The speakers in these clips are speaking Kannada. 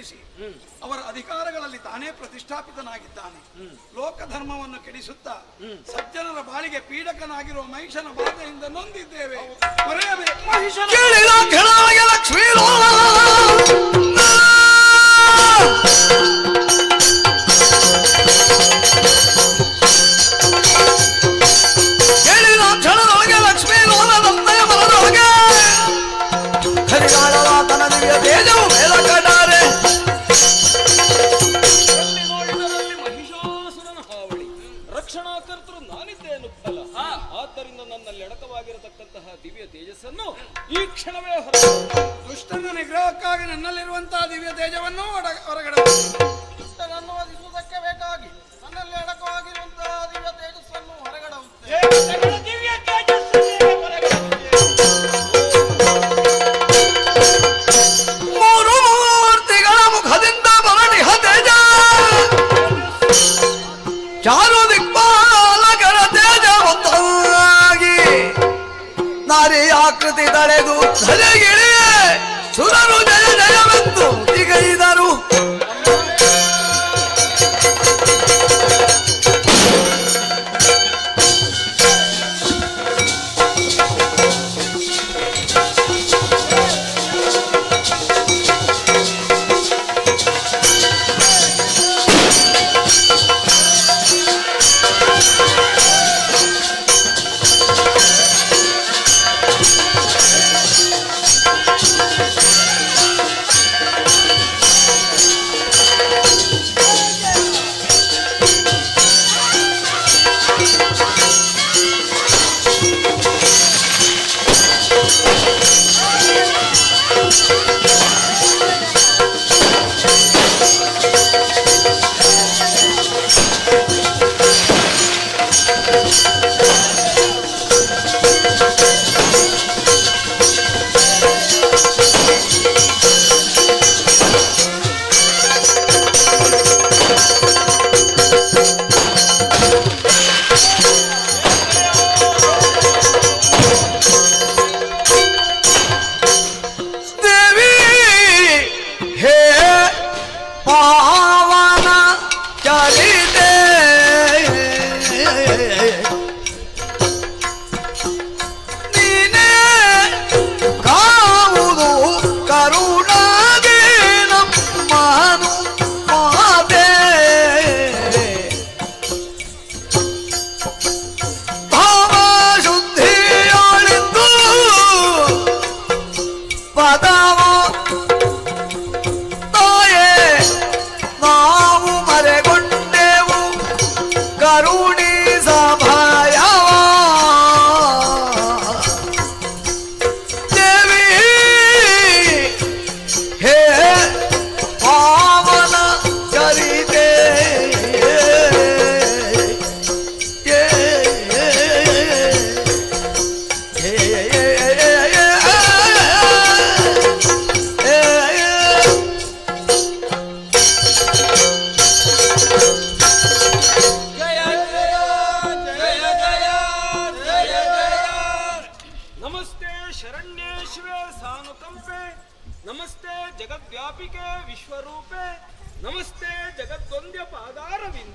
ಕೆಡಿಸಿ ಅವರ ಅಧಿಕಾರಗಳಲ್ಲಿ ತಾನೇ ಪ್ರತಿಷ್ಠಾಪಿತನಾಗಿದ್ದಾನೆ. ಲೋಕಧರ್ಮವನ್ನು ಕೆಡಿಸುತ್ತಾ ಸಜ್ಜನರ ಬಾಳಿಗೆ ಪೀಡಕನಾಗಿರುವ ಮಹಿಷನ ಬಾಧೆಯಿಂದ ನೊಂದಿದ್ದೇವೆ. ನನ್ನಲ್ಲಿ ಅಡಕವಾಗಿರತಕ್ಕಂತಹ ದಿವ್ಯ ತೇಜಸ್ಸನ್ನು ಈ ಕ್ಷಣವೇ ಹೊರ ದುಷ್ಟನ ನಿಗ್ರಹಕ್ಕಾಗಿ ನನ್ನಲ್ಲಿರುವಂತಹ ದಿವ್ಯ ತೇಜವನ್ನು ಹೊರಗಡೆ ದುಷ್ಟನನ್ನು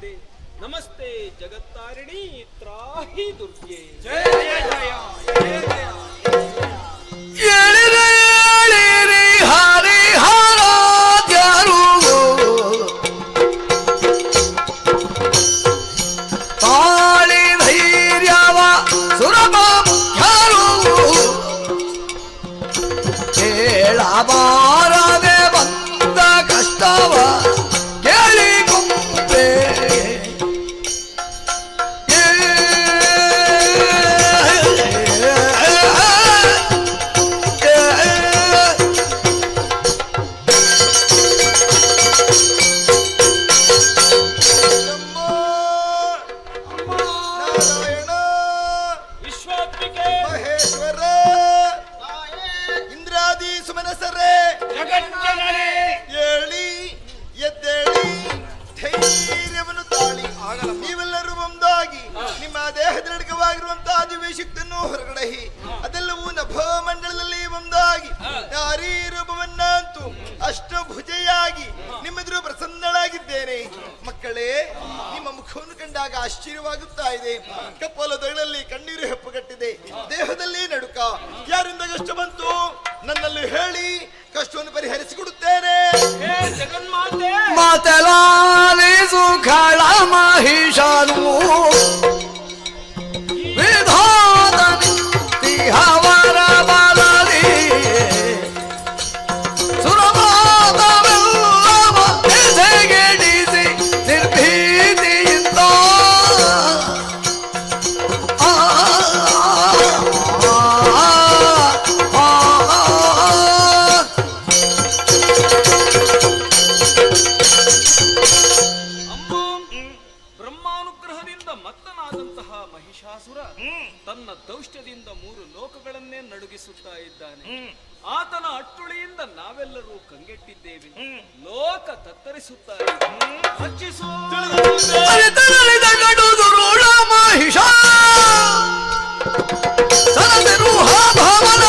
ಮಾಡಿ ನಮಸ್ತೆ ಜಗತ್ತಾರಿಣಿ ತ್ರಾಹಿ ದುರ್ಗೆ. ಜಯ ಜಯ ಜಯ ಜಯ. ನಿಮ್ಮೆದುರು ಮಕ್ಕಳೇ ನಿಮ್ಮ ಮುಖವನ್ನು ಕಂಡಾಗ ಆಶ್ಚರ್ಯವಾಗುತ್ತಾ ಇದೆ. ಕಪ್ಪಲದಗಳಲ್ಲಿ ಕಣ್ಣೀರು ಹೆಪ್ಪುಗಟ್ಟಿದೆ. ದೇಹದಲ್ಲಿ ನಡುಕ. ಯಾರಿಂದ ಕಷ್ಟ ಬಂತು? ನನ್ನಲ್ಲಿ ಹೇಳಿ ಕಷ್ಟವನ್ನು ಪರಿಹರಿಸಿಕೊಡುತ್ತೇನೆ. ಹೇ ಜಗನ್ಮಾತೆ! ಮಾತಲಾಲಿಸು ಖಳ ಮಹಿಷನು ನಾವು ಕಂಗೆಟ್ಟಿದ್ದೇವೆ. ಲೋಕ ತತ್ತರಿಸುತ್ತಾರೆ. ಹಚ್ಚಿಸು. ಮಹಿಷ. ಭಾವನ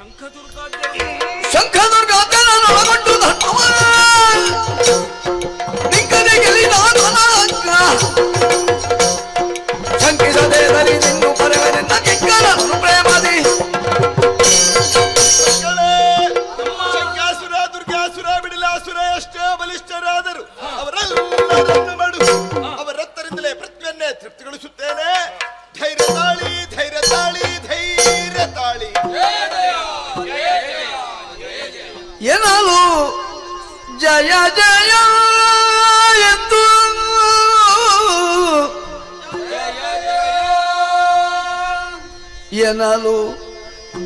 ಶಂಖದುರ್ಗ ಜಯ ಜಯ ಎಂದು.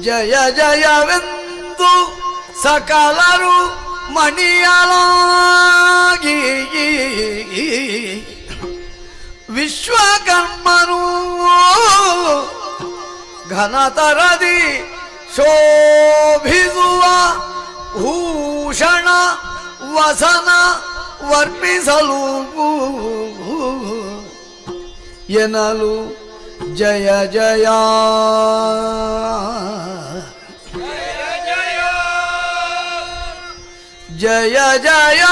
ಜಯ ಜಯ ಜಯವೆಂದು ಸಕಲರು ಮಣಿಯಲಾಗಿ. ವಿಶ್ವಕರ್ಮನು ಘನತರದಿ ಶೋಭಿಸುವ ಭೂಷಣ వసన వర్ణిసలు ఎనలు జయ జయ. జయ జయ.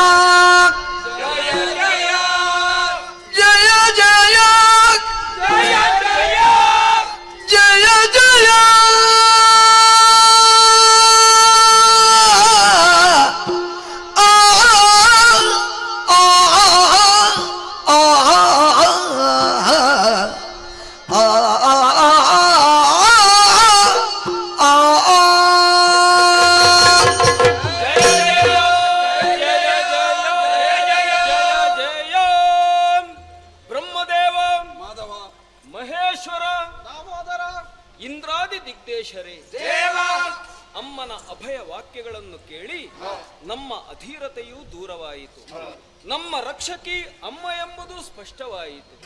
ರಕ್ಷಕಿ ಅಮ್ಮ ಎಂಬುದು ಸ್ಪಷ್ಟವಾಯಿತು.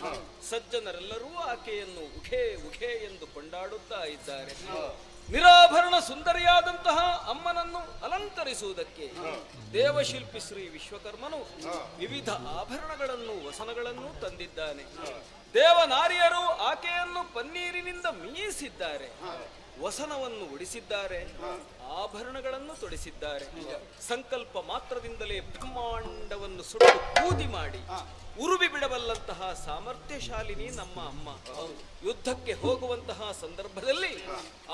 ಸಜ್ಜನರೆಲ್ಲರೂ ಆಕೆಯನ್ನು ಉಘೆ ಉಘೆ ಎಂದು ಕೊಂಡಾಡುತ್ತಾ ಇದ್ದಾರೆ. ನಿರಾಭರಣ ಸುಂದರಿಯಾದಂತಹ ಅಮ್ಮನನ್ನು ಅಲಂಕರಿಸುವುದಕ್ಕೆ ದೇವಶಿಲ್ಪಿ ಶ್ರೀ ವಿಶ್ವಕರ್ಮನು ವಿವಿಧ ಆಭರಣಗಳನ್ನು ವಸನಗಳನ್ನು ತಂದಿದ್ದಾನೆ. ದೇವನಾರಿಯರು ಆಕೆಯನ್ನು ಪನ್ನೀರಿನಿಂದ ಮೀಯಿಸಿದ್ದಾರೆ ವಸನವನ್ನು ಉಡಿಸಿದ್ದಾರೆ ಆಭರಣಗಳನ್ನು ತೊಡಿಸಿದ್ದಾರೆ. ಸಂಕಲ್ಪ ಮಾತ್ರದಿಂದಲೇ ಬ್ರಹ್ಮಾಂಡವನ್ನು ಸುಟ್ಟು ಕೂದಿ ಮಾಡಿ ಉರುಬಿ ಬಿಡಬಲ್ಲಂತಹ ಸಾಮರ್ಥ್ಯಶಾಲಿನಿ ನಮ್ಮ ಅಮ್ಮ. ಯುದ್ಧಕ್ಕೆ ಹೋಗುವಂತಹ ಸಂದರ್ಭದಲ್ಲಿ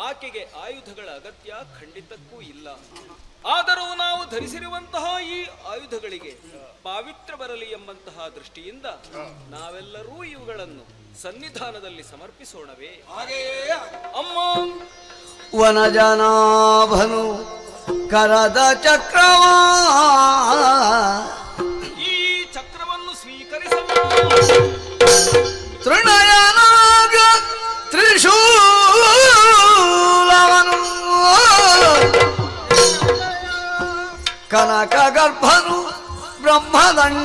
ಆಕೆಗೆ ಆಯುಧಗಳ ಅಗತ್ಯ ಖಂಡಿತಕ್ಕೂ ಇಲ್ಲ. ಆದರೂ ನಾವು ಧರಿಸಿರುವಂತಹ ಈ ಆಯುಧಗಳಿಗೆ ಪಾವಿತ್ರ ಬರಲಿ ಎಂಬಂತಹ ದೃಷ್ಟಿಯಿಂದ ನಾವೆಲ್ಲರೂ ಇವುಗಳನ್ನು ಸನ್ನಿಧಾನದಲ್ಲಿ ಸಮರ್ಪಿಸೋಣವೇ. ಅಮ್ಮ. ವನಜನಾಭನು ಕರದ ಚಕ್ರವಾ. ಈ ಚಕ್ರವನ್ನು ಸ್ವೀಕರಿಸಲು ತೃಣಯನಾಗ ತ್ರಿಶೂಲವನು. ಕನಕ ಗರ್ಭನು ಬ್ರಹ್ಮದಂಡವನಿತು.